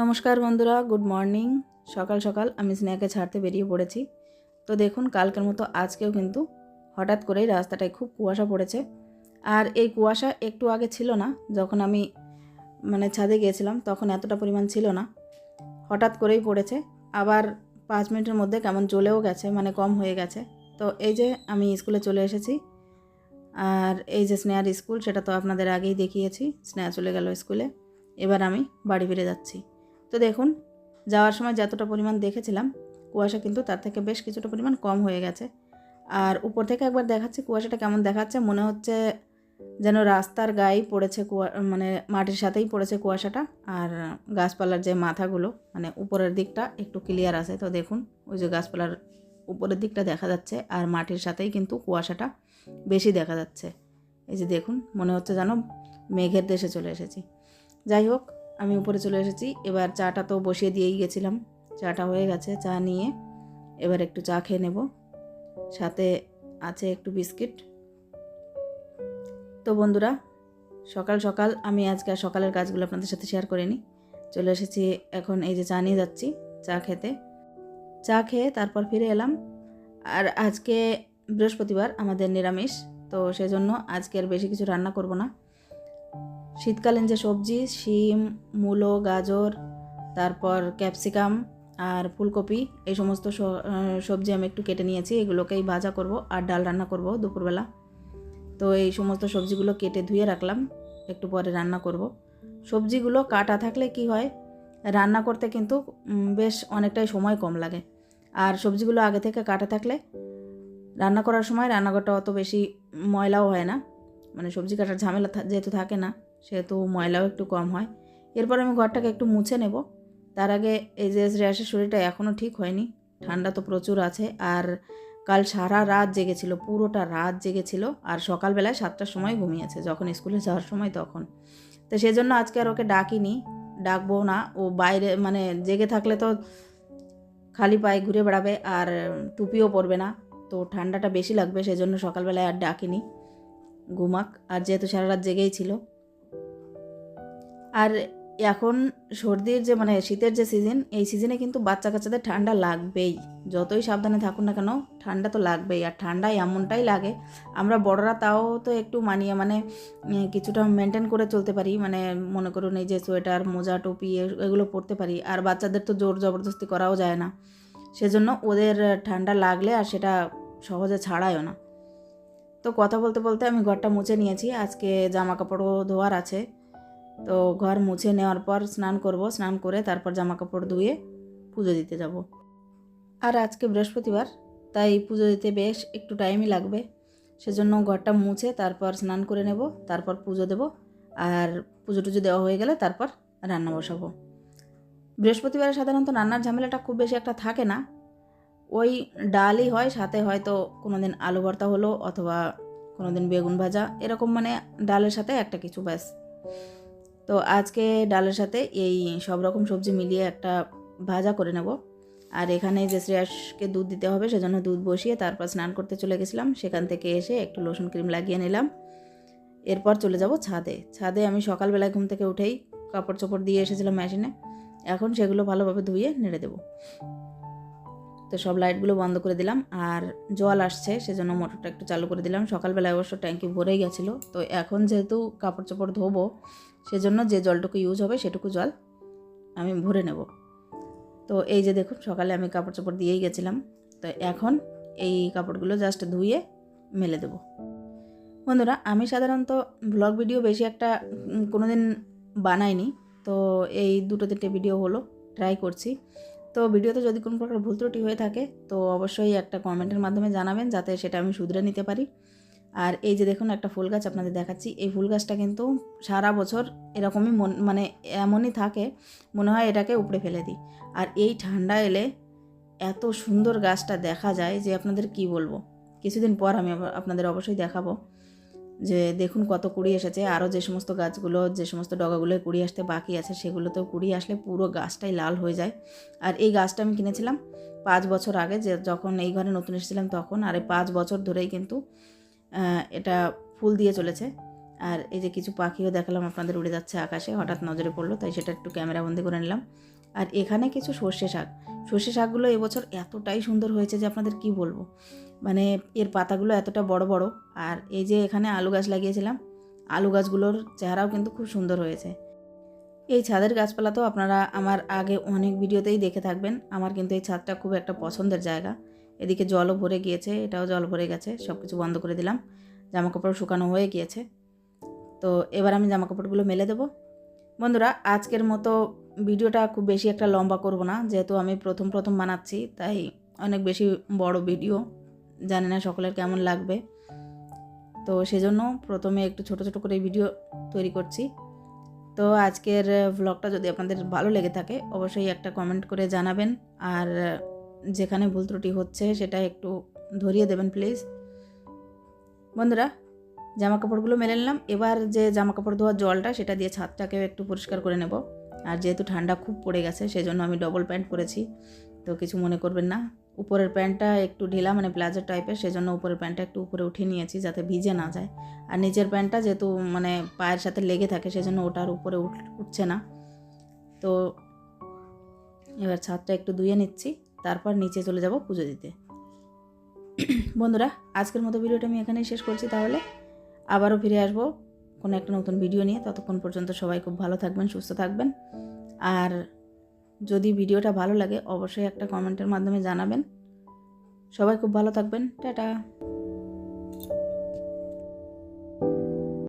নমস্কার বন্ধুরা good morning সকাল সকাল আমি স্নেহাকে ছাড়তে বেরিয়ে পড়েছি। তো দেখুন, কালকের মতো আজকেও কিন্তু হঠাৎ করেই রাস্তাটায় খুব কুয়াশা পড়েছে। আর এই কুয়াশা একটু আগে ছিল না, যখন আমি মানে ছাদে গিয়েছিলাম, তখন এতটা পরিমাণ ছিল না। হঠাৎ করেই পড়েছে। আবার পাঁচ মিনিটের মধ্যে কেমন চলেও গেছে মানে কম হয়ে গেছে। তো এই যে আমি স্কুলে চলে এসেছি। আর এই যে স্নেহার স্কুল, সেটা তো আপনাদের আগেই দেখিয়েছি। স্নেহা চলে গেল স্কুলে। এবার আমি বাড়ি ফিরে যাচ্ছি। তো দেখুন, যাওয়ার সময় যতটা পরিমাণ দেখেছিলাম, কুয়াশা কিন্তু তার থেকে বেশ কিছুটা পরিমাণ কম হয়ে গেছে। আর উপর থেকে একবার দেখাচ্ছি, কুয়াশাটা কেমন দেখাচ্ছে, মনে হচ্ছে যেন রাস্তার গায়েই পড়েছে কুয়া মানে মাটির সাথেই পড়েছে কুয়াশাটা। আর গাছপালার যে মাথাগুলো মানে উপরের দিকটা একটু ক্লিয়ার আছে। তো দেখুন, ওই যে গাছপালার উপরের দিকটা দেখা যাচ্ছে, আর মাটির সাথেই কিন্তু কুয়াশাটা বেশি দেখা যাচ্ছে। এই যে দেখুন, মনে হচ্ছে যেন মেঘের দেশে চলে এসেছি। যাই হোক আমি উপরে চলে এসেছি। এবার চাটা তো বসিয়ে দিয়েই গেছিলাম। চাটা হয়ে গেছে, চা নিয়ে। এবার একটু চা খেয়ে নেব। সাথে আছে একটু বিস্কিট। তো বন্ধুরা, সকাল সকাল আমি আজকে সকালের কাজগুলো আপনাদের সাথে শেয়ার করিনি। চলে এসেছি, এখন এই যে চা নিয়ে যাচ্ছি, চা খেতে। চা খেয়ে তারপর ফিরে এলাম। আর আজকে বৃহস্পতিবার, আমাদের নিরামিষ। তো সেজন্য আজকে আর বেশি কিছু রান্না করব না। শীতকালীন যে সবজি, শিম, মূলো, গাজর, তারপর ক্যাপসিকাম আর ফুলকপি, এই সমস্ত সবজি আমি একটু কেটে নিয়েছি। এগুলোকেই ভাজা করব আর ডাল রান্না করব দুপুরবেলা। তো এই সমস্ত সবজিগুলো কেটে ধুয়ে রাখলাম। একটু পরে রান্না করব। সবজিগুলো কাটা থাকলে কি হয়, রান্না করতে কিন্তু বেশ অনেকটাই সময় কম লাগে। আর সবজিগুলো আগে থেকে কাটা থাকলে, রান্না করার সময় রান্নাঘরটা অত বেশি ময়লাও হয় না। মানে সবজি কাটার ঝামেলা যেহেতু থাকে না সেহেতু ময়লাও একটু কম হয়। এরপর আমি ঘরটাকে একটু মুছে নেব। তার আগে এই যে শ্রেয়াসের শরীরটা এখনও ঠিক হয়নি, ঠান্ডা তো প্রচুর আছে। আর কাল সারা রাত জেগেছিল, পুরোটা রাত জেগেছিল। আর সকালবেলায় সাতটার সময় ঘুমিয়েছে, যখন স্কুলে যাওয়ার সময় তখন। তো সেজন্য আজকে আর ওকে ডাকিনি, ডাকবো না। ও বাইরে মানে জেগে থাকলে তো খালি পায়ে ঘুরে বেড়াবে আর টুপিও পরবে না। তো ঠান্ডাটা বেশি লাগবে, সেজন্য সকালবেলায় আর ডাকিনি। ঘুমাক। আর যেহেতু সারা রাত জেগেই ছিল আর এখন সর্দির যে মানে শীতের যে সিজন এই সিজনে কিন্তু বাচ্চা কাচ্চাদের ঠান্ডা লাগবেই। যতই সাবধানে থাকুন না কেন, ঠান্ডা তো লাগবেই। আর ঠান্ডা এমনটাই লাগে, আমরা বড়রা তাও তো একটু মানিয়ে মানে কিছুটা মেনটেন করে চলতে পারি। মানে মনে করুন এই যে সোয়েটার, মোজা, টুপি এগুলো পরতে পারি। আর বাচ্চাদের তো জোর জবরদস্তি করাও যায় না। সেজন্য ওদের ঠান্ডা লাগলে আর সেটা সহজে ছাড়ায়ও না। তো কথা বলতে বলতে আমি ঘরটা মুছে নিয়েছি। আজকে জামা কাপড়ও ধোয়ার আছে। তো ঘর মুছে নেওয়ার পর স্নান করব, স্নান করে তারপর জামা কাপড় ধুয়ে পুজো দিতে যাব। আর আজকে বৃহস্পতিবার, তাই পুজো দিতে বেশ একটু টাইমই লাগবে। সেজন্য ঘরটা মুছে তারপর স্নান করে নেব, তারপর পুজো দেব। আর পুজো টুজো দেওয়া হয়ে গেলে তারপর রান্না বসাবো। বৃহস্পতিবারে সাধারণত রান্নার ঝামেলাটা খুব বেশি একটা থাকে না। ওই ডালই হয়, সাথে হয়তো কোনো দিন আলু ভর্তা হলো অথবা কোনো দিন বেগুন ভাজা, এরকম মানে ডালের সাথে একটা কিছু ব্যাস। তো আজকে ডালের সাথে এই সব রকম সবজি মিলিয়ে একটা ভাজা করে নেব। আর এখানে যে শ্রেয়াসকে দুধ দিতে হবে, সেজন্য দুধ বসিয়ে তারপর স্নান করতে চলে গেছিলাম। সেখান থেকে এসে একটু লোশন ক্রিম লাগিয়ে নিলাম। এরপর চলে যাব ছাদে। ছাদে আমি সকালবেলায় ঘুম থেকে উঠেই কাপড় চোপড় দিয়ে এসেছিলাম মেশিনে। এখন সেগুলো ভালোভাবে ধুয়ে নেড়ে দেবো। তো সব লাইটগুলো বন্ধ করে দিলাম আর জল আসছে, সেজন্য মোটরটা একটু চালু করে দিলাম। সকালবেলায় অবশ্য ট্যাঙ্কি ভরেই গেছিল, তো এখন যেহেতু কাপড় চোপড় ধোবো, সেজন্য যে জলটুকু ইউজ হবে সেটুকু জল আমি ভরে নেব। তো এই যে দেখুন, সকালে আমি কাপড় চোপড় দিয়েই গেছিলাম, তো এখন এই কাপড়গুলো জাস্ট ধুয়ে মেলে দেবো। বন্ধুরা, আমি সাধারণত ব্লগ ভিডিও বেশি একটা কোনো দিন বানাইনি, তো এই দুটো তিনটে ভিডিও হলো ট্রাই করছি। তো ভিডিওতে যদি কোনো প্রকার ভুল ত্রুটি হয়ে থাকে, তো অবশ্যই একটা কমেন্টের মাধ্যমে জানাবেন যাতে সেটা আমি শুধরে নিতে পারি। আর এই যে দেখুন একটা ফুল গাছ আপনাদের দেখাচ্ছি, এই ফুল গাছটা কিন্তু সারা বছর এরকমই মন মানে এমনই থাকে, মনে হয় এটাকে উপড়ে ফেলে দিই। আর এই ঠান্ডা এলে এত সুন্দর গাছটা দেখা যায় যে আপনাদের কি বলব? কিছুদিন পর আমি আপনাদের অবশ্যই দেখাবো। যে দেখুন কত কুড়ি এসেছে আরও যে সমস্ত গাছগুলো, যে সমস্ত ডগাগুলো কুড়ি আসতে বাকি আছে, সেগুলোতেও কুড়ি আসলে পুরো গাছটাই লাল হয়ে যায়। আর এই গাছটা আমি কিনেছিলাম পাঁচ বছর আগে, যে যখন এই ঘরে নতুন এসেছিলাম তখন, আর এই পাঁচ বছর ধরেই কিন্তু এটা ফুল দিয়ে চলেছে। আর এই যে কিছু পাখিও দেখালাম, আপনাদের উড়ে যাচ্ছে আকাশে, হঠাৎ নজরে পড়ল, তাই সেটা একটু ক্যামেরা বন্দি করে নিলাম। আর এখানে কিছু সর্ষে শাক, সর্ষে শাকগুলো এবছর এতটাই সুন্দর হয়েছে যে আপনাদের কি বলব? মানে এর পাতাগুলো এতটা বড় বড়। আর এই যে এখানে আলু গাছ লাগিয়েছিলাম, আলু গাছগুলোর চেহারাও কিন্তু খুব সুন্দর হয়েছে। এই ছাদের গাছপালা তো আপনারা আমার আগে অনেক ভিডিওতেই দেখে থাকবেন, আমার কিন্তু এই ছাদটা খুব একটা পছন্দের জায়গা। এদিকে জলও ভরে গিয়েছে, এটাও জল ভরে গেছে সব কিছু বন্ধ করে দিলাম। জামা কাপড় শুকানো হয়ে গিয়েছে। তো এবার আমি জামা কাপড়গুলো মেলে দেবো। বন্ধুরা, আজকের মতো ভিডিওটা খুব বেশি একটা লম্বা করব না, যেহেতু আমি প্রথম প্রথম বানাচ্ছি, তাই অনেক বেশি বড় ভিডিও। জানি না সকলের কেমন লাগবে। তো সেজন্য প্রথমে একটু ছোট ছোট করে ভিডিও তৈরি করছি। তো আজকের ভ্লগটা যদি আপনাদের ভালো লেগে থাকে, অবশ্যই একটা কমেন্ট করে জানাবেন। আর যেখানে ভুল ত্রুটি হচ্ছে, সেটা একটু ধরিয়ে দেবেন প্লিজ বন্ধুরা জামা কাপড়গুলো মেলে নিলাম। এবার যে জামা কাপড় ধোয়ার জলটা, সেটা দিয়ে ছাদটাকেও একটু পরিষ্কার করে নেব। আর যেহেতু ঠান্ডা খুব পড়ে গেছে, সেজন্য আমি ডবল প্যান্ট পরেছি। তো কিছু মনে করবেন না। উপরের প্যান্টটা একটু ঢিলা মানে প্লাজো টাইপের, সেজন্য উপরের প্যান্টটা একটু উপরে উঠিয়ে নিয়েছি যাতে ভিজে না যায়। আর নিচের প্যান্টটা যেহেতু মানে পায়ের সাথে লেগে থাকে, সেজন্য ওটার উপরে উঠ- উঠছে না। তো এবার ছাদটা একটু ধুয়ে নিচ্ছি, তারপর নিচে চলে যাব পুজো দিতে। বন্ধুরা, আজকের মতো ভিডিওটা আমি এখানেই শেষ করছি তাহলে। আবারও ফিরে আসব কোনো একটা নতুন ভিডিও নিয়ে। ততক্ষণ পর্যন্ত সবাই খুব ভালো থাকবেন, সুস্থ থাকবেন। আর যদি ভিডিওটা ভালো লাগে অবশ্যই একটা কমেন্টের মাধ্যমে জানাবেন। সবাই খুব ভালো থাকবেন। টাটা।